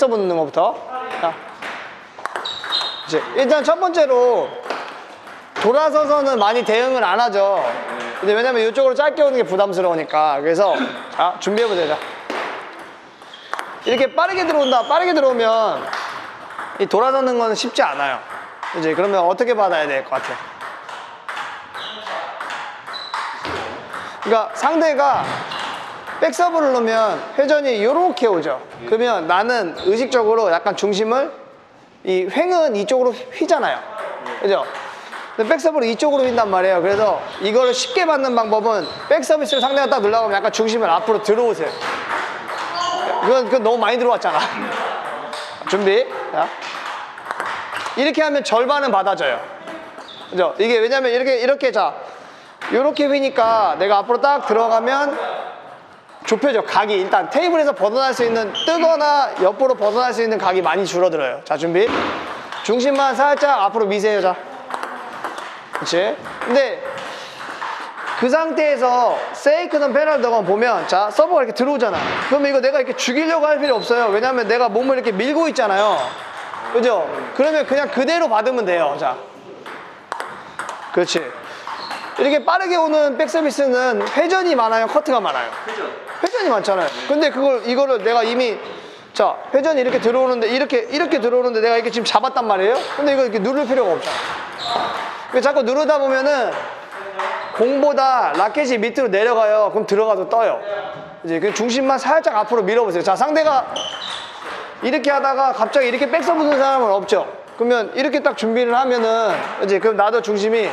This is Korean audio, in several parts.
넣는 것부터. 자. 이제 일단 첫 번째로 돌아서서는 많이 대응을 안 하죠. 근데 왜냐면 이쪽으로 짧게 오는 게 부담스러우니까. 그래서 자, 준비해보자. 자. 이렇게 빠르게 들어온다. 빠르게 들어오면 이 돌아서는 건 쉽지 않아요. 이제 그러면 어떻게 받아야 될 것 같아? 그러니까 상대가 백서브를 넣으면 회전이 이렇게 오죠. 그러면 나는 의식적으로 약간 중심을 이 횡은 이쪽으로 휘잖아요. 그죠? 백서브를 이쪽으로 휜단 말이에요. 그래서 이거를 쉽게 받는 방법은 백서비스를 상대가 딱 눌러가면 약간 중심을 앞으로 들어오세요. 그건, 그건 너무 많이 들어왔잖아. 준비. 자. 이렇게 하면 절반은 받아져요. 그죠? 이게 왜냐면 이렇게, 이렇게 자. 이렇게 휘니까 내가 앞으로 딱 들어가면 좁혀져. 각이 일단 테이블에서 벗어날 수 있는 뜨거나 옆으로 벗어날 수 있는 각이 많이 줄어들어요. 자 준비. 중심만 살짝 앞으로 미세요 자. 그렇지 근데 그 상태에서 세이크든 페널드건 보면 자 서버가 이렇게 들어오잖아. 그러면 이거 내가 이렇게 죽이려고 할 필요 없어요. 왜냐면 내가 몸을 이렇게 밀고 있잖아요. 그죠? 그러면 그냥 그대로 받으면 돼요 자. 그렇지. 이렇게 빠르게 오는 백서비스는 회전이 많아요? 커트가 많아요? 회전 이 많잖아요. 근데 그걸 이거를 내가 이미 자 회전이 이렇게 들어오는데 이렇게 이렇게 들어오는데 내가 이렇게 지금 잡았단 말이에요. 근데 이거 이렇게 누를 필요가 없잖아. 그 자꾸 누르다 보면은 공보다 라켓이 밑으로 내려가요. 그럼 들어가도 떠요. 이제 그 중심만 살짝 앞으로 밀어보세요. 자 상대가 이렇게 하다가 갑자기 이렇게 백서 붙는 사람은 없죠. 그러면 이렇게 딱 준비를 하면은 이제 그럼 나도 중심이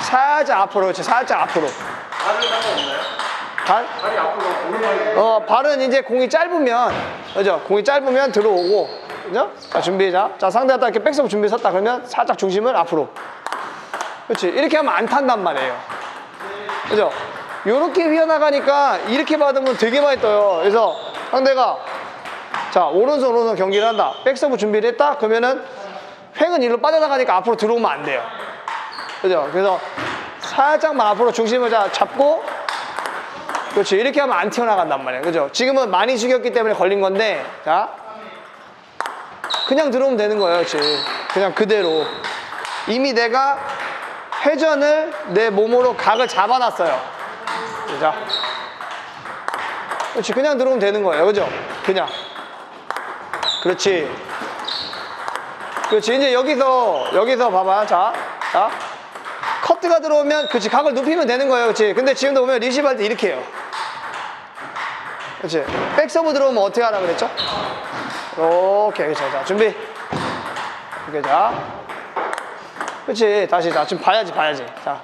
살짝 앞으로 그렇지 살짝 앞으로. 발을 상관없나요? 발? 발이 앞으로 오른발이 어, 발은 이제 공이 짧으면, 그죠? 공이 짧으면 들어오고, 그죠? 자, 준비자. 자, 상대가 딱 이렇게 백서브 준비 섰다 그러면 살짝 중심을 앞으로. 그렇지. 이렇게 하면 안 탄단 말이에요. 그죠? 요렇게 휘어나가니까 이렇게 받으면 되게 많이 떠요. 그래서 상대가 자, 오른손, 오른손 경기를 한다. 백서브 준비를 했다? 그러면은 횡은 일로 빠져나가니까 앞으로 들어오면 안 돼요. 그죠? 그래서 살짝만 앞으로 중심을 자- 잡고 그렇지. 이렇게 하면 안 튀어나간단 말이에요. 그죠? 지금은 많이 죽였기 때문에 걸린 건데 자. 그냥 들어오면 되는 거예요 그렇지. 그냥 그대로. 이미 내가 회전을 내 몸으로 각을 잡아놨어요. 자 그렇지. 그냥 들어오면 되는 거예요 그죠? 그냥. 그렇지. 그렇지. 이제 여기서 여기서 봐봐 자, 자. 커트가 들어오면 그렇지. 각을 눕히면 되는 거예요 그렇지. 근데 지금도 보면 리시브 할 때 이렇게 해요 그렇지 백서브 들어오면 어떻게 하라 그랬죠? 오케이 그렇죠 자 준비. 이렇게 자. 그렇지 다시 자 지금 봐야지 봐야지. 자.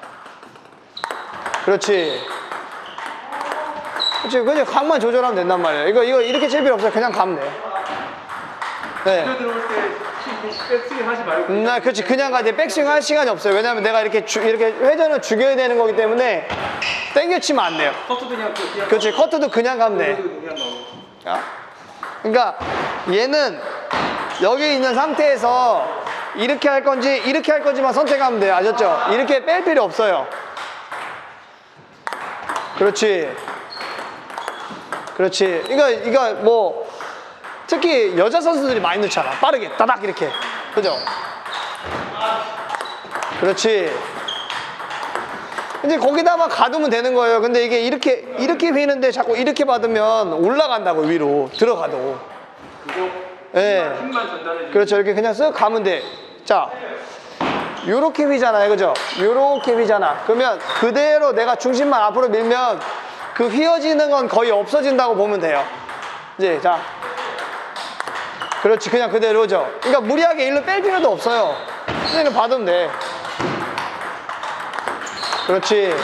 그렇지. 그렇지 그냥 각만 조절하면 된단 말이에요. 이거 이거 이렇게 없어요. 그냥 가면 돼요 네 백스윙 하지 말고 음, 나 그렇지. 그냥 가 이제 백스윙 할 시간이 없어요. 왜냐면 내가 이렇게 주- 이렇게 회전을 죽여야 되는 거기 때문에 땡겨 치면 안 돼요. 커트도 그냥 그- 그냥 그렇지. 커트도 그냥 가면 돼. 자, 그러니까 얘는 여기 있는 상태에서 이렇게 할 건지 이렇게 할 건지만 선택하면 돼요. 아셨죠? 이렇게 뺄 필요 없어요. 그렇지. 그렇지. 이거 이거 뭐 특히 여자 선수들이 많이 넣잖아 빠르게 따닥 이렇게 그죠? 그렇지 이제 거기다만 가두면 되는 거예요. 근데 이게 이렇게 이렇게 휘는데 자꾸 이렇게 받으면 올라간다고 위로 들어가도. 예. 주고 그렇죠. 이렇게 그냥 쓱 가면 돼. 자, 요렇게 휘잖아요, 그죠? 요렇게 휘잖아. 그러면 그대로 내가 중심만 앞으로 밀면 그 휘어지는 건 거의 없어진다고 보면 돼요. 이제 자, 그렇지, 그냥 그대로죠. 그러니까 무리하게 일로 뺄 필요도 없어요. 그냥 받으면 돼. 그렇지.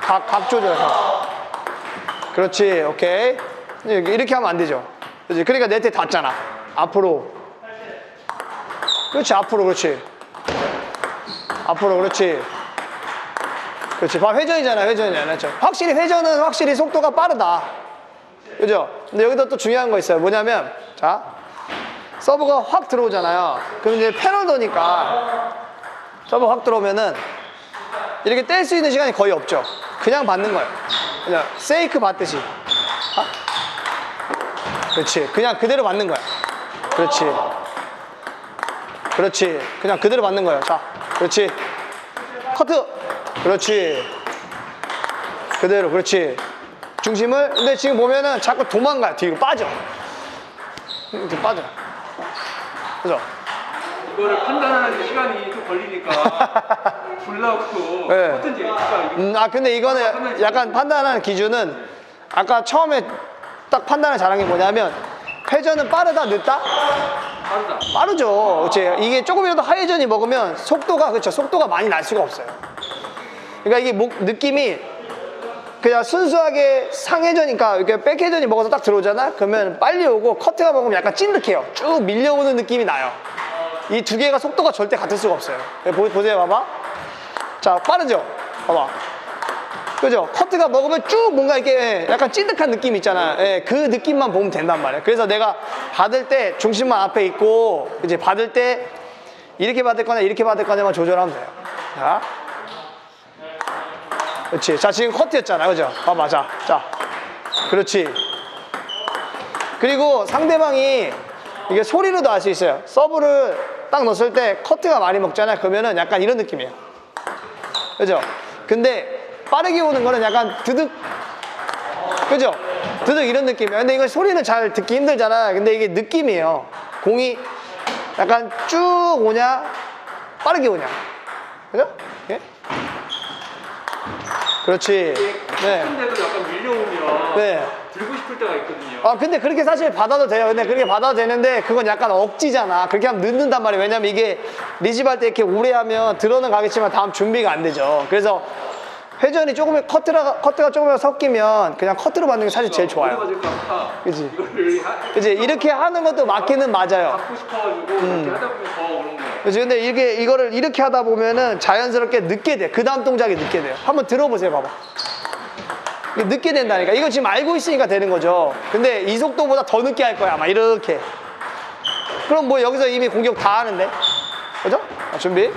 각, 각 조절. 각. 그렇지. 오케이. 이렇게 하면 안 되죠. 그렇지. 그러니까 네트에 닿잖아. 앞으로. 그렇지. 앞으로. 그렇지. 앞으로. 그렇지. 그렇지. 봐. 회전이잖아. 회전이잖아. 그렇죠. 확실히 회전은 확실히 속도가 빠르다. 그죠? 근데 여기도 또 중요한 거 있어요. 뭐냐면, 자. 서브가 확 들어오잖아요. 그럼 이제 패널도니까 서브 확 들어오면은 이렇게 뗄 수 있는 시간이 거의 없죠. 그냥 받는 거예요. 그냥 세이크 받듯이. 아? 그렇지. 그냥 그대로 받는 거야. 그렇지. 그렇지. 그냥 그대로 맞는 거예요. 자, 그렇지. 커트. 그렇지. 그대로, 그렇지. 중심을, 근데 지금 보면은 자꾸 도망가요. 뒤로 빠져. 이렇게 빠져. 그죠? 이거를 판단하는 시간이 좀 걸리니까 불나고 네. 어떤지 그러니까 이게 음, 아, 근데 이거는 약간 판단하는 기준은 아까 처음에 딱 판단을 잘한 게 뭐냐면 회전은 빠르다, 늦다? 빠르다. 빠르죠. 그치? 이게 조금이라도 하회전이 먹으면 속도가, 그렇죠. 속도가 많이 날 수가 없어요. 그러니까 이게 목, 느낌이 그냥 순수하게 상회전이니까 이렇게 백회전이 먹어서 딱 들어오잖아? 그러면 빨리 오고 커트가 먹으면 약간 찐득해요. 쭉 밀려오는 느낌이 나요. 이 두 개가 속도가 절대 같을 수가 없어요. 예, 보, 보세요, 봐봐. 자, 빠르죠? 봐봐. 그죠? 커트가 먹으면 쭉 뭔가 이렇게 약간 찐득한 느낌 있잖아. 예, 그 느낌만 보면 된단 말이에요. 그래서 내가 받을 때 중심만 앞에 있고, 이제 받을 때 이렇게 받을 거냐, 이렇게 받을 거냐만 조절하면 돼요. 자. 그렇지. 자, 지금 커트였잖아. 그죠? 봐봐. 자, 자. 그렇지. 그리고 상대방이 이게 소리로도 알 수 있어요. 서브를 딱 넣었을 때 커트가 많이 먹잖아요. 그러면은 약간 이런 느낌이에요. 그죠? 근데 빠르게 오는 거는 약간 드득 그죠? 드득 이런 느낌이에요. 근데 이거 소리는 잘 듣기 힘들잖아. 근데 이게 느낌이에요. 공이 약간 쭉 오냐, 빠르게 오냐. 그죠? 예? 그렇지. 네. 근데도 약간 밀려오면 네. 들고 싶을 때가 있거든요. 아, 근데 그렇게 사실 받아도 돼요. 근데 그렇게 받아도 되는데 그건 약간 억지잖아. 그렇게 하면 늦는단 말이에요. 왜냐면 이게 리집할 때 이렇게 오래 하면 들어는 가겠지만 다음 준비가 안 되죠. 그래서 회전이 조금 커트가 커트가 조금이라도 섞이면 그냥 커트로 받는 게 사실 제일 좋아요. 가질까 봐 그지? 그지? 이렇게 하는 것도 맞기는 맞아요. 갖고 싶어가지고 음. 이렇게 하다 보면 더 근데 이게 이거를 이렇게 하다 보면은 자연스럽게 늦게 돼. 그 다음 동작이 늦게 돼요. 한번 들어보세요, 봐봐. 늦게 된다니까. 이거 지금 알고 있으니까 되는 거죠. 근데 이 속도보다 더 늦게 할 거야, 아마 이렇게. 그럼 뭐 여기서 이미 공격 다 하는데, 그죠? 자, 준비.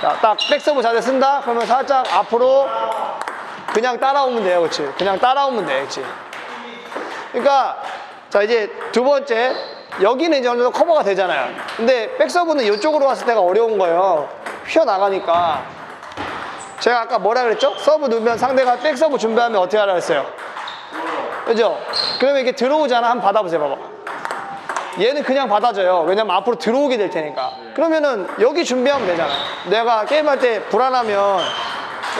자, 딱 백서브 자세 쓴다. 그러면 살짝 앞으로 그냥 따라오면 돼요, 그렇지? 그냥 따라오면 돼, 그렇지? 그러니까 자 이제 두 번째 여기는 이제 어느 정도 커버가 되잖아요. 근데 백서브는 이쪽으로 왔을 때가 어려운 거예요. 휘어 나가니까. 제가 아까 뭐라 그랬죠? 서브 넣으면 상대가 백서브 준비하면 어떻게 하라 그랬어요? 그죠? 그러면 이렇게 들어오잖아. 한번 받아보세요. 봐봐. 얘는 그냥 받아줘요. 왜냐면 앞으로 들어오게 될 테니까. 그러면은 여기 준비하면 되잖아. 내가 게임할 때 불안하면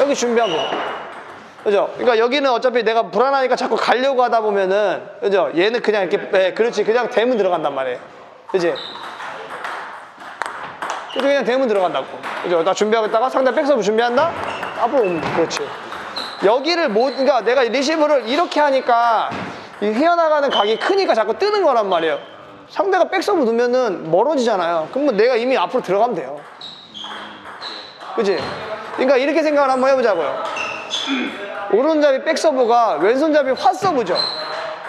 여기 준비하면 돼. 그죠? 그러니까 여기는 어차피 내가 불안하니까 자꾸 가려고 하다 보면은, 그죠? 얘는 그냥 이렇게, 예, 그렇지. 그냥 대문 들어간단 말이에요. 그지? 그죠? 그냥 대문 들어간다고. 그죠? 나 준비하고 있다가 상대 백서브 준비한다? 앞으로 돼. 그렇지. 여기를 못, 그러니까 내가 리시브를 이렇게 하니까 이 휘어나가는 각이 크니까 자꾸 뜨는 거란 말이에요. 상대가 백서브 넣으면은 멀어지잖아요. 그러면 내가 이미 앞으로 들어가면 돼요. 그지? 그러니까 이렇게 생각을 한번 해보자고요. 오른잡이 백서브가 왼손잡이 핫서브죠.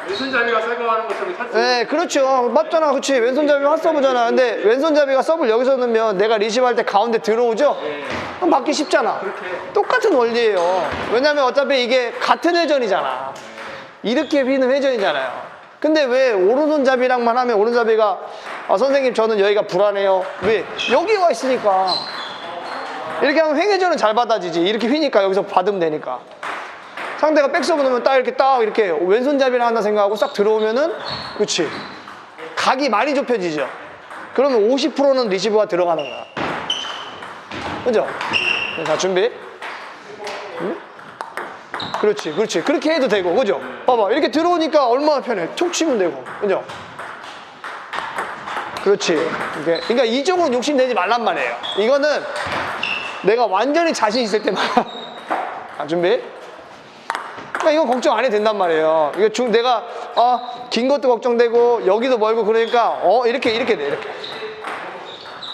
왼손잡이가 생각하는 것처럼 살짝 네, 그렇죠. 맞잖아. 그렇지. 왼손잡이 핫서브잖아. 근데 왼손잡이가 서브를 여기서 넣으면 내가 리시브할 때 가운데 들어오죠? 그럼 맞기 쉽잖아. 똑같은 원리예요. 왜냐면 어차피 이게 같은 회전이잖아. 이렇게 휘는 회전이잖아요. 근데 왜 오른손잡이랑만 하면 오른손잡이가 아, 선생님 저는 여기가 불안해요. 왜? 여기 와 있으니까. 이렇게 하면 횡회전은 잘 받아지지. 이렇게 휘니까 여기서 받으면 되니까. 상대가 백서브 넣으면 딱 이렇게 딱 이렇게 왼손잡이를 한다 생각하고 싹 들어오면은 그치 각이 많이 좁혀지죠 그러면 50%는 리시브가 들어가는 거야 그죠? 자 준비 응? 그렇지 그렇지 그렇게 해도 되고 그죠? 봐봐 이렇게 들어오니까 얼마나 편해 툭 치면 되고 그죠? 그렇지. 그러니까 이쪽으로 욕심내지 말란 말이에요 이거는 내가 완전히 자신 있을 때만 자 준비 그러니까 이건 걱정 안 해도 된단 말이에요. 이거 중 내가 아, 긴 것도 걱정되고 여기도 멀고 그러니까 어 이렇게 이렇게 돼 이렇게.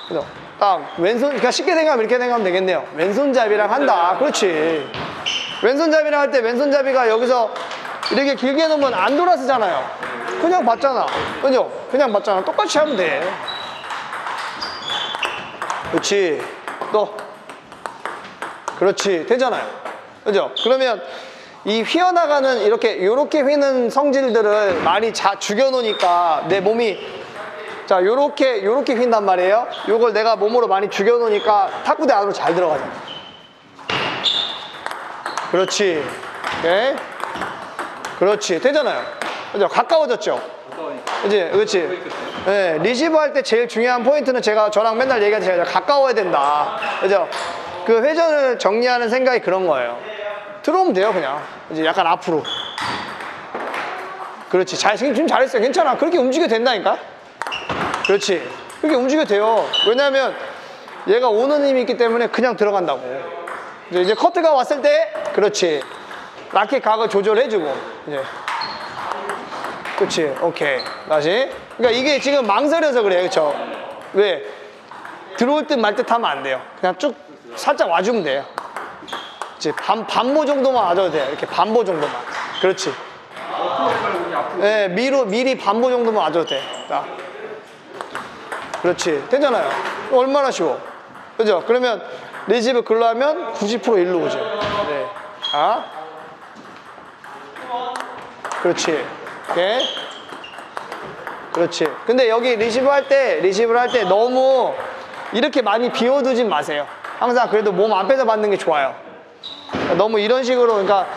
그죠? 딱 왼손 그러니까 쉽게 생각하면 이렇게 생각하면 되겠네요. 왼손잡이랑 한다. 그렇지. 왼손잡이랑 할 때 왼손잡이가 여기서 이렇게 길게 놓으면 안 돌아서잖아요. 그냥 맞잖아. 그죠? 그냥 맞잖아. 똑같이 하면 돼. 그렇지. 또 그렇지 되잖아요 그죠 그러면 이 휘어나가는 이렇게 이렇게 휘는 성질들을 많이 자 죽여놓으니까 내 몸이 자, 요렇게, 요렇게 휜단 말이에요. 요걸 내가 몸으로 많이 죽여놓으니까 탁구대 안으로 잘 들어가잖아. 그렇지. 오케이. 그렇지. 되잖아요. 그죠? 가까워졌죠? 그지? 그렇지. 네, 리시브 할 때 제일 중요한 포인트는 제가 저랑 맨날 얘기하는 제가 가까워야 된다. 그죠? 그 회전을 정리하는 생각이 그런 거예요. 들어오면 돼요, 그냥. 이제 약간 앞으로. 그렇지. 잘, 지금 잘했어요. 괜찮아. 그렇게 움직여도 된다니까? 그렇지. 그렇게 움직여도 돼요. 왜냐면 얘가 오는 힘이 있기 때문에 그냥 들어간다고. 이제, 이제 커트가 왔을 때, 그렇지. 라켓 각을 조절해주고, 이제. 그렇지. 오케이. 다시. 그러니까 이게 지금 망설여서 그래요. 그렇죠? 왜? 들어올 듯 말 듯 하면 안 돼요. 그냥 쭉 살짝 와주면 돼요. 이제 반, 반보 정도만 와줘도 돼요. 이렇게 반보 정도만. 그렇지. 예, 미로, 미리 반보 정도만 와줘도 돼. 자. 그렇지. 되잖아요. 얼마나 쉬워. 그죠? 그러면 리시브 글로 하면 90% 일로 오죠. 네. 자. 그렇지. 오케이. 그렇지. 근데 여기 리시브 할 때, 리시브를 할 때 너무 이렇게 많이 비워두진 마세요. 항상 그래도 몸 앞에서 받는 게 좋아요. 너무 이런 식으로, 그러니까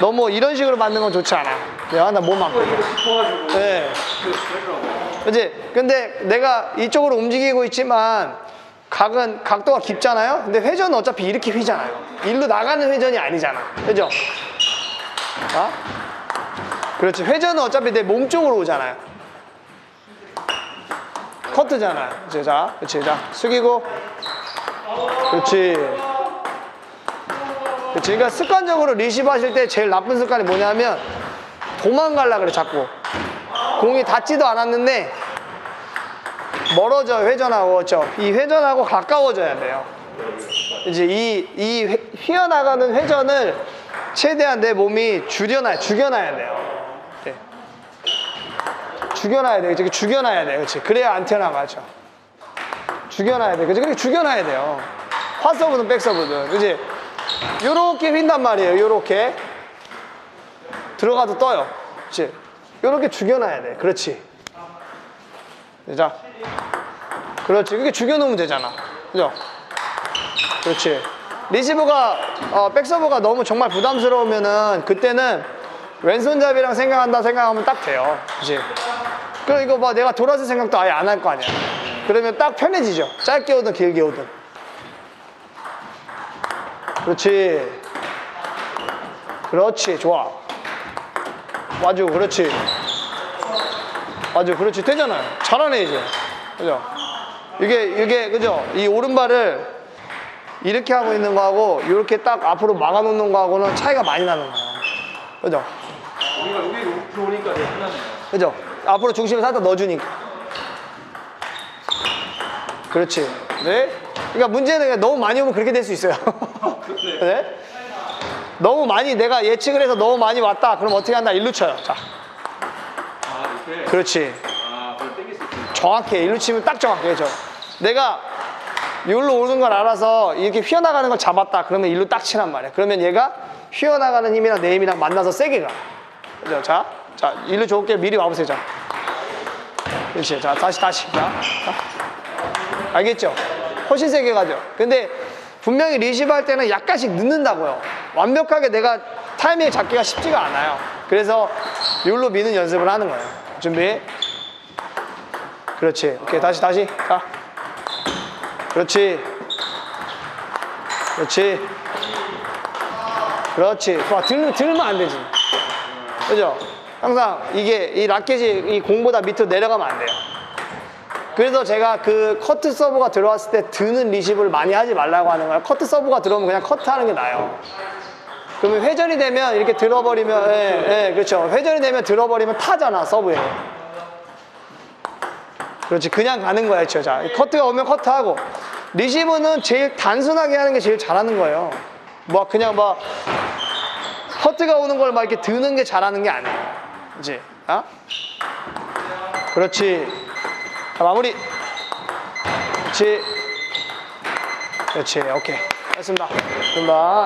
너무 이런 식으로 받는 건 좋지 않아. 내가 나몸 싶어가지고. 네. 그러더라고요. 그지? 근데 내가 이쪽으로 움직이고 있지만 각은 각도가 깊잖아요. 근데 회전은 어차피 이렇게 휘잖아요. 일로 나가는 회전이 아니잖아. 그죠? 자, 그렇지. 회전은 어차피 내 몸 쪽으로 오잖아요. 커트잖아요. 이제 자, 그렇지. 자, 숙이고. 그렇지. 그렇지. 그러니까 습관적으로 리시브 하실 때 제일 나쁜 습관이 뭐냐면 도망가려 그래, 자꾸. 공이 닿지도 않았는데 멀어져 회전하고 그렇죠? 이 회전하고 가까워져야 돼요. 이제 이, 이 회- 휘어나가는 회전을 최대한 내 몸이 줄여놔, 죽여놔야 돼요. 네. 죽여놔야 돼. 이렇게 죽여놔야 돼. 그렇지. 그래야 안 튀어나가죠. 죽여놔야 돼. 그렇지. 그렇게 죽여놔야 돼요. 화서브든 백서브든. 그지? 요렇게 휜단 말이에요. 요렇게. 들어가도 떠요. 그렇지. 요렇게 죽여놔야 돼. 그렇지. 자. 그렇지. 그렇게 죽여놓으면 되잖아. 그죠? 그렇지. 리시브가, 어, 백서브가 너무 정말 부담스러우면은 그때는 왼손잡이랑 생각한다 생각하면 딱 돼요. 그치? 그럼 이거 봐. 내가 돌아설 생각도 아예 안 할 거 아니야. 그러면 딱 편해지죠. 짧게 오든 길게 오든. 그렇지. 그렇지. 좋아. 와주. 그렇지. 와주. 그렇지. 되잖아요. 잘하네, 이제. 그죠? 이게, 이게, 그죠? 이 오른발을 이렇게 하고 있는 거하고 이렇게 딱 앞으로 막아놓는 거하고는 차이가 많이 나는 거예요. 그죠? 우리가 여기 들어오니까 되게 편하네요. 그죠? 앞으로 중심을 살짝 넣어주니까. 그렇지. 네? 그러니까 문제는 너무 많이 오면 그렇게 될 수 있어요. 네. 네? 너무 많이 내가 예측을 해서 너무 많이 왔다. 그럼 어떻게 한다? 일루 쳐요. 자, 아. 그렇지. 아. 정확해. 일루 치면 딱 정확해. 그죠? 내가 여기로 오는 걸 알아서 이렇게 휘어나가는 걸 잡았다. 그러면 일루 딱 치란 말이야. 그러면 얘가 휘어나가는 힘이랑 내 힘이랑 만나서 세게 가. 그죠? 자, 자, 일루 좋게 미리 와보세요. 자. 그렇지. 자, 다시, 다시. 자. 자. 알겠죠? 훨씬 세게 가죠. 근데 분명히 리시브 할 때는 약간씩 늦는다고요. 완벽하게 내가 타이밍 잡기가 쉽지가 않아요. 그래서 율로 미는 연습을 하는 거예요. 준비. 그렇지. 오케이. 다시, 다시. 자. 그렇지. 그렇지. 그렇지. 와, 들, 들면 안 되지. 그죠? 항상 이게 이 라켓이 이 공보다 밑으로 내려가면 안 돼요. 그래서 제가 그 커트 서브가 들어왔을 때 드는 리시브를 많이 하지 말라고 하는 거예요. 커트 서브가 들어오면 그냥 커트 하는 게 나아요. 그러면 회전이 되면 이렇게 들어버리면, 예, 예, 그렇죠. 회전이 되면 들어버리면 타잖아, 서브에. 그렇지. 그냥 가는 거야, 그렇죠. 자, 커트가 오면 커트하고. 리시브는 제일 단순하게 하는 게 제일 잘하는 거예요. 뭐, 그냥 막, 커트가 오는 걸 막 이렇게 드는 게 잘하는 게 아니에요. 이제, 아? 그렇지. 자, 마무리. 그렇지. 그렇지. 오케이. 됐습니다. 됐습니다.